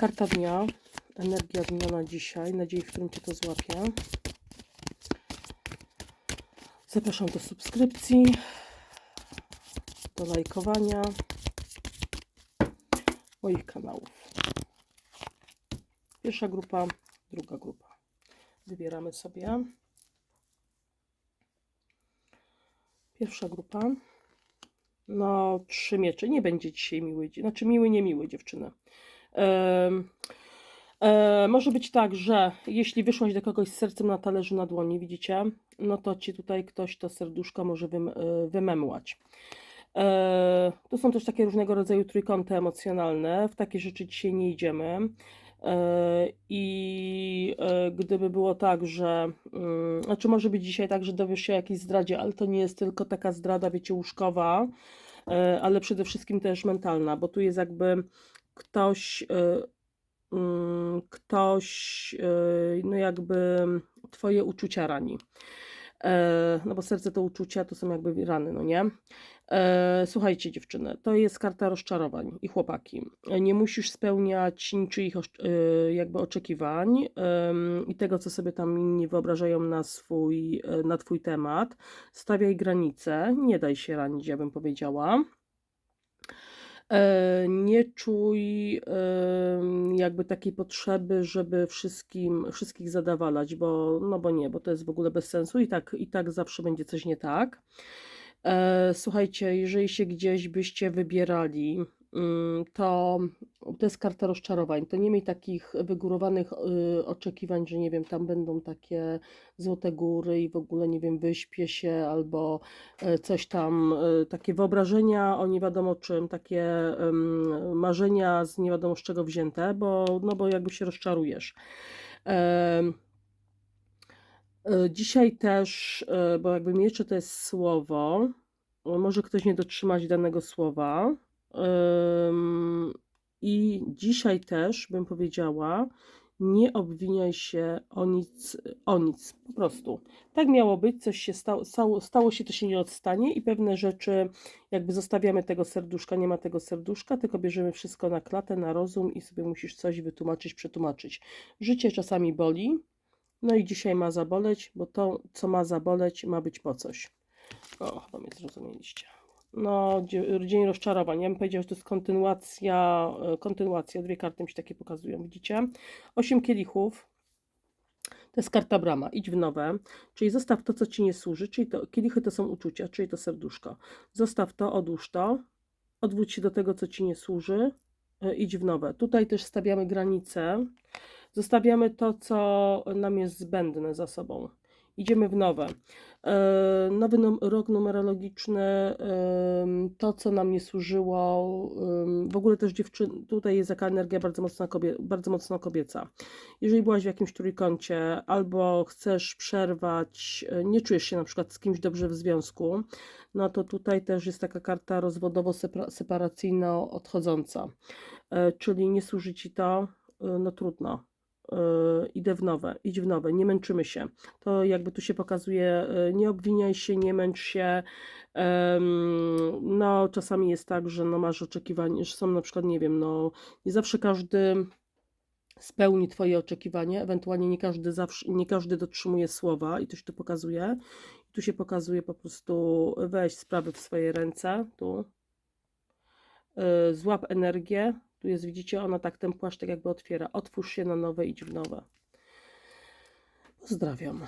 Karta dnia, energia dnia na dzisiaj, nadziei, w którym Cię to złapie. Zapraszam do subskrypcji, do lajkowania moich kanałów. Pierwsza grupa, druga grupa. Wybieramy sobie. Pierwsza grupa. No, trzy miecze. Nie będzie dzisiaj miły. Znaczy, miły, nie miły dziewczyny. E, może być tak, że jeśli wyszłaś do kogoś z sercem na talerzu na dłoni, widzicie, no to ci tutaj ktoś to serduszko może e, wymemłać. E, tu są też takie różnego rodzaju trójkąty emocjonalne. W takie rzeczy dzisiaj nie idziemy. I gdyby było tak, że, mm, znaczy może być dzisiaj tak, że dowiesz się o jakiejś zdradzie, ale to nie jest tylko taka zdrada, wiecie, łóżkowa, ale przede wszystkim też mentalna, bo tu jest jakby ktoś, e, mm, ktoś, e, no jakby twoje uczucia rani. E, No bo serce to uczucia, to są jakby rany, no nie? E, Słuchajcie dziewczyny, to jest karta rozczarowań i chłopaki. E, Nie musisz spełniać niczyich e, jakby oczekiwań i tego, co sobie tam inni wyobrażają na swój, na twój temat. Stawiaj granice, nie daj się ranić, ja bym powiedziała. E, Nie czuj jakby takiej potrzeby, żeby wszystkim, wszystkich zadawalać, bo, no bo nie, bo to jest w ogóle bez sensu i tak, i tak zawsze będzie coś nie tak. E, Słuchajcie, jeżeli się gdzieś byście wybierali, to to jest karta rozczarowań. To nie miej takich wygórowanych y, oczekiwań, że nie wiem, tam będą takie złote góry i w ogóle nie wiem, wyśpię się albo e, coś tam, e, takie wyobrażenia o nie wiadomo czym, takie marzenia z nie wiadomo z czego wzięte, bo, no bo jakby się rozczarujesz. Dzisiaj też, bo jakby miecze to jest słowo, może ktoś nie dotrzymać danego słowa. I dzisiaj też bym powiedziała, nie obwiniaj się o nic, o nic, po prostu. Tak miało być, coś się stało, stało, stało się, to się nie odstanie i pewne rzeczy jakby zostawiamy tego serduszka, nie ma tego serduszka, tylko bierzemy wszystko na klatę, na rozum i sobie musisz coś wytłumaczyć, przetłumaczyć. Życie czasami boli, no i dzisiaj ma zaboleć, bo to, co ma zaboleć, ma być po coś. O, chyba mnie zrozumieliście. No, dzie- dzień rozczarowań. Ja bym powiedział, że to jest kontynuacja, e, kontynuacja. Dwie karty mi się takie pokazują, widzicie? Osiem kielichów. To jest karta brama. Idź w nowe. Czyli zostaw to, co ci nie służy. Czyli to, kielichy to są uczucia, czyli to serduszko. Zostaw to, odłóż to. Odwróć się do tego, co ci nie służy. e, Idź w nowe. Tutaj też stawiamy granice. Zostawiamy to, co nam jest zbędne za sobą. Idziemy w nowe. E, Nowy rok numerologiczny, to, co nam nie służyło. W ogóle też dziewczyn, tutaj jest taka energia bardzo mocno, kobie, bardzo mocno kobieca. Jeżeli byłaś w jakimś trójkącie, albo chcesz przerwać, e, nie czujesz się na przykład z kimś dobrze w związku, no to tutaj też jest taka karta rozwodowo-separacyjno-odchodząca. E, Czyli nie służy ci to, no trudno. E, Idę w nowe, idź w nowe, nie męczymy się. To jakby tu się pokazuje, e, nie obwiniaj się, nie męcz się. No, czasami jest tak, że no masz oczekiwania, że są na przykład, nie wiem, no nie zawsze każdy spełni Twoje oczekiwanie, ewentualnie nie każdy zawsze, nie każdy dotrzymuje słowa i to się tu pokazuje. I tu się pokazuje po prostu weź sprawy w swoje ręce, tu. E, Złap energię, tu jest, widzicie, ona tak ten płaszcz tak jakby otwiera. Otwórz się na nowe, idź w nowe. Pozdrawiam.